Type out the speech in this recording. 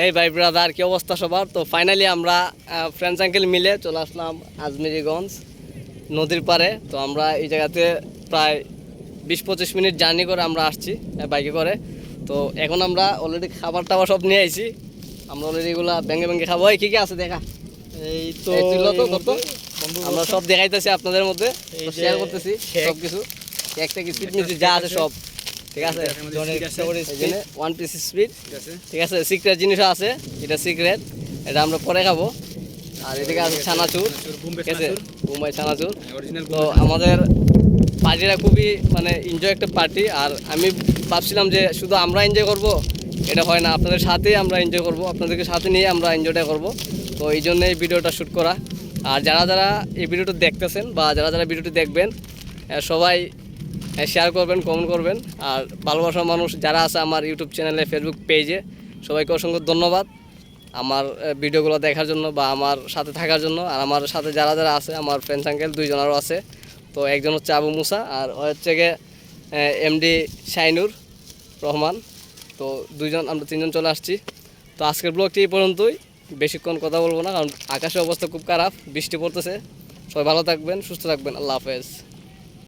এই ভাই ব্রাদার কি অবস্থা সবার? তো ফাইনালি আমরা ফ্রেন্ডস আঙ্কেল মিলে চলে আসলাম আজমিরিগঞ্জ নদীর পারে তো আমরা এই জায়গাতে প্রায় বিশ পঁচিশ মিনিট জার্নি করে আমরা আসছি বাইকে করে। তো এখন আমরা অলরেডি খাবার টাবার সব নিয়ে আইছি। আমরা অলরেডি এগুলা ভেঙে ভেঙে খাব। এই কি কি আছে দেখা? এই তো আমরা সব দেখাইতেছি আপনাদের মধ্যে। শেয়ার করতেছি। সব কিছু স্পিড মিষ্টি যা আছে সব। ঠিক আছে? ওয়ান পিস স্পিড ঠিক আছে? সিক্রেট জিনিসও আছে এটা সিক্রেট এটা আমরা পরে খাব। আর এদিকে আছে ছানাচুর। ঠিক আছে মুম্বাই ছানাচুর। তো আমাদের পার্টিটা খুবই মানে এনজয় একটা পার্টি আর আমি ভাবছিলাম যে শুধু আমরা এনজয় করব এটা হয় না। আপনাদের সাথেই আমরা এনজয় করব। আপনাদেরকে সাথে নিয়ে আমরা এনজয়টা করব। তো এই জন্য এই ভিডিওটা শ্যুট করা। আর যারা যারা এই ভিডিওটা দেখতেছেন বা যারা যারা ভিডিওটি দেখবেন সবাই শেয়ার করবেন কমেন্ট করবেন। আর ভালোবাসার মানুষ যারা আছে আমার ইউটিউব চ্যানেলে ফেসবুক পেজে সবাইকে অসংখ্য ধন্যবাদ আমার ভিডিওগুলো দেখার জন্য বা আমার সাথে থাকার জন্য। আর আমার সাথে যারা যারা আছে, আমার ফ্রেন্ডস আঙ্কেল দুইজন আরও আছে। তো একজন হচ্ছে আবু মুসা, আর হচ্ছে গিয়ে এমডি শাইনুর রহমান। তো দুইজন, আমরা তিনজন চলে আসছি। তো আজকের ব্লগটি এই পর্যন্তই। বেশিক্ষণ কথা বলব না, কারণ আকাশের অবস্থা খুব খারাপ, বৃষ্টি পড়তেছে। সবাই ভালো থাকবেন, সুস্থ থাকবেন। আল্লাহ হাফেজ।